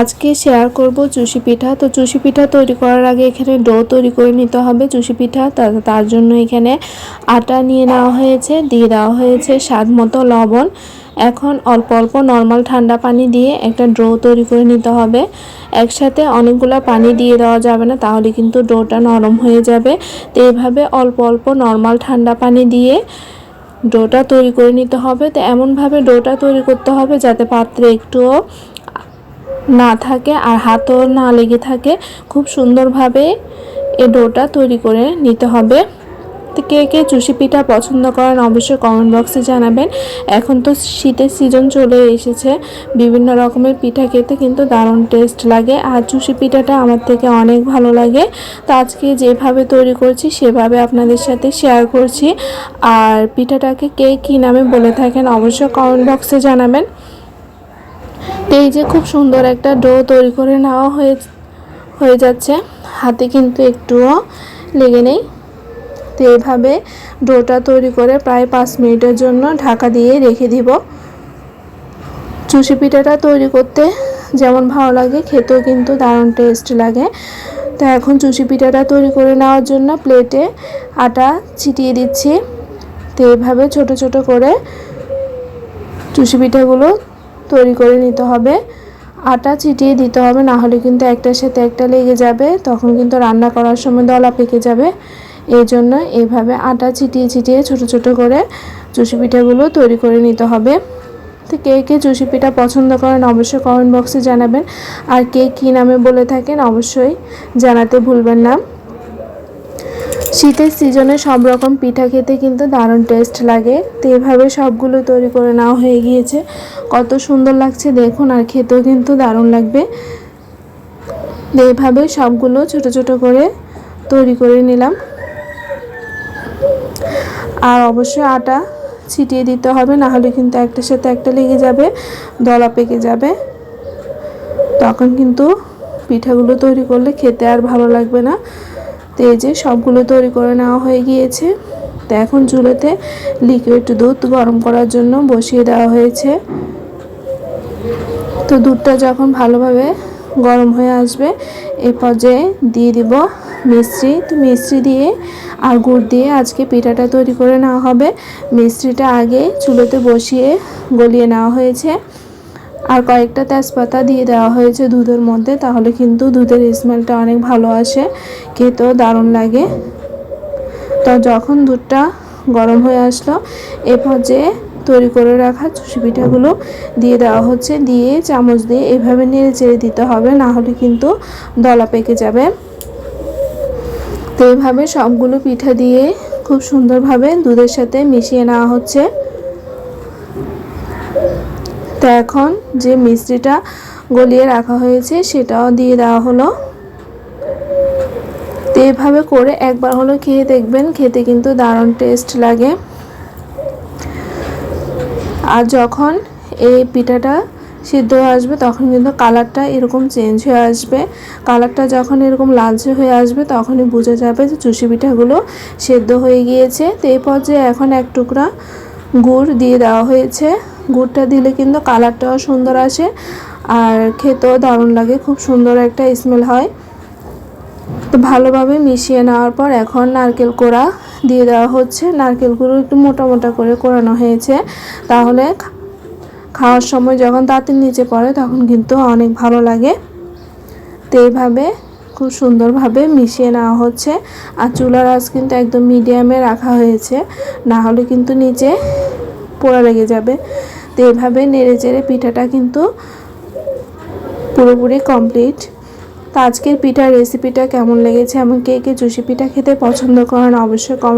আজকে শেয়ার করব চুষি পিঠা। তো চুষি পিঠা তৈরি করার আগে এখানে ডো তৈরি করে নিতে হবে চুষি পিঠা। তার জন্য এখানে আটা নিয়ে নেওয়া হয়েছে, দিয়ে দেওয়া হয়েছে স্বাদ মতো লবণ। এখন অল্প অল্প নর্মাল ঠান্ডা পানি দিয়ে একটা ডো তৈরি করে নিতে হবে। একসাথে অনেকগুলো পানি দিয়ে দেওয়া যাবে না, তাহলে কিন্তু ডোটা নরম হয়ে যাবে। তো এইভাবে অল্প অল্প নর্মাল ঠান্ডা পানি দিয়ে ডোটা তৈরি করে নিতে হবে। তো এমনভাবে ডোটা তৈরি করতে হবে যাতে পাত্রে একটুও না থাকে আর হাতও না লেগে থাকে, খুব সুন্দরভাবে এই ডোটা তৈরি করে নিতে হবে। তো কে কে চুষি পিঠা পছন্দ করেন অবশ্যই কমেন্ট বক্সে জানাবেন। এখন তো শীতের সিজন চলে এসেছে, বিভিন্ন রকমের পিঠা খেতে কিন্তু দারুণ টেস্ট লাগে। আর চুষি পিঠাটা আমার থেকে অনেক ভালো লাগে। তো আজকে যেভাবে তৈরি করছি, সেভাবে আপনাদের সাথে শেয়ার করছি। আর পিঠাটাকে কে কী নামে বলে থাকেন অবশ্যই কমেন্ট বক্সে জানাবেন। তো এই যে খুব সুন্দর একটা ডো তৈরি করে নেওয়া হয়ে হয়ে যাচ্ছে। হাতে কিন্তু একটুও লেগে নেই। তো এইভাবে ডোটা তৈরি করে প্রায় পাঁচ মিনিটের জন্য ঢাকা দিয়ে রেখে দিব। চুষি পিঠাটা তৈরি করতে যেমন ভালো লাগে, খেতেও কিন্তু দারুণ টেস্ট লাগে। তো এখন চুষি পিঠাটা তৈরি করে নেওয়ার জন্য প্লেটে আটা ছিটিয়ে দিচ্ছি। তো এইভাবে ছোট ছোট করে চুষি পিঠাগুলো তৈরি করে নিতে হবে। আটা চিটিয়ে দিতে হবে, না হলে কিন্তু একটার সাথে একটা লেগে যাবে। তখন কিন্তু রান্না করার সময় দলা পেকে যাবে। এই জন্য এইভাবে আটা ছিটিয়ে ছিটিয়ে ছোট ছোট করে চুষি পিঠাগুলো তৈরি করে নিতে হবে। তো কে কে চুষি পিঠা পছন্দ করেন অবশ্যই কমেন্ট বক্সে জানাবেন। আর কে কী নামে বলে থাকেন অবশ্যই জানাতে ভুলবেন না। শীতের সিজনে সব রকম পিঠা খেতে কিন্তু দারুণ টেস্ট লাগে। তো এভাবে সবগুলো তৈরি করে নেওয়া হয়ে গিয়েছে। কত সুন্দর লাগছে দেখুন আর খেতেও কিন্তু দারুণ লাগবে। এভাবে সবগুলো ছোট ছোট করে তৈরি করে নিলাম। আর অবশ্যই আটা ছিটিয়ে দিতে হবে না হলে কিন্তু একটার সাথে একটা লেগে যাবে, দলা পেকে যাবে। তখন কিন্তু পিঠাগুলো তৈরি করলে খেতে আর ভালো লাগবে না। তো এই যে সবগুলো তৈরি করে নেওয়া হয়ে গিয়েছে। তো এখন চুলোতে লিকুইড দুধ গরম করার জন্য বসিয়ে দেওয়া হয়েছে। তো দুধটা যখন ভালোভাবে গরম হয়ে আসবে, এ পর্যায়ে দিয়ে দিব মিষ্টি। তো মিষ্টি দিয়ে আর গুড় দিয়ে আজকে পিঠাটা তৈরি করে নেওয়া হবে। মিষ্টিটা আগে চুলোতে বসিয়ে গলিয়ে নেওয়া হয়েছে। আর কয়েকটা তেজপাতা দিয়ে দেওয়া হয়েছে দুধের মধ্যে, তাহলে কিন্তু দুধের স্মেলটা অনেক ভালো আসে, খেতেও দারুণ লাগে। তো যখন দুধটা গরম হয়ে আসলো, এ পর্যায়ে তৈরি করে রাখা চুষি পিঠাগুলো দিয়ে দেওয়া হচ্ছে, দিয়ে চামচ দিয়ে এভাবে নেড়ে চেড়ে দিতে হবে, না হলে কিন্তু দলা পেকে যাবে। তো এইভাবে সবগুলো পিঠা দিয়ে খুব সুন্দরভাবে দুধের সাথে মিশিয়ে নেওয়া হচ্ছে। তো এখন যে মিষ্টিটা গলিয়ে রাখা হয়েছে সেটাও দিয়ে দেওয়া হলো। তো এভাবে করে একবার হলো খেয়ে দেখবেন, খেতে কিন্তু দারুণ টেস্ট লাগে। আর যখন এই পিঠাটা সিদ্ধ হয়ে আসবে, তখন কিন্তু কালারটা এরকম চেঞ্জ হয়ে আসবে। কালারটা যখন এরকম লালচে হয়ে আসবে, তখনই বোঝা যাবে যে চুষি পিঠাগুলো সেদ্ধ হয়ে গিয়েছে। তো এই পর্যায়ে এখন এক টুকরা গুড় দিয়ে দেওয়া হয়েছে। গুড়টা দিলে কিন্তু কালারটাও সুন্দর আসে আর খেতেও দারুণ লাগে, খুব সুন্দর একটা স্মেল হয়। তো ভালোভাবে মিশিয়ে নেওয়ার পর এখন নারকেল কোড়া দিয়ে দেওয়া হচ্ছে। নারকেলগুলো একটু মোটা মোটা করে কোরানো হয়েছে। তাহলে খাওয়ার সময় যখন দাঁতের নিচে পড়ে তখন কিন্তু অনেক ভালো লাগে। তো এইভাবে খুব সুন্দরভাবে মিশিয়ে নেওয়া হচ্ছে। আর চুলার আঁচ কিন্তু একদম মিডিয়ামে রাখা হয়েছে। না হলে কিন্তু নিচে পোড়া লেগে যাবে। তো এভাবে নেড়ে চেড়ে পিঠাটা কিন্তু পুরোপুরি কমপ্লিট তো আজকের পিঠার রেসিপিটা কেমন লেগেছে? এমন কে কে চুষি পিঠা খেতে পছন্দ করেন, অবশ্যই কমেন্ট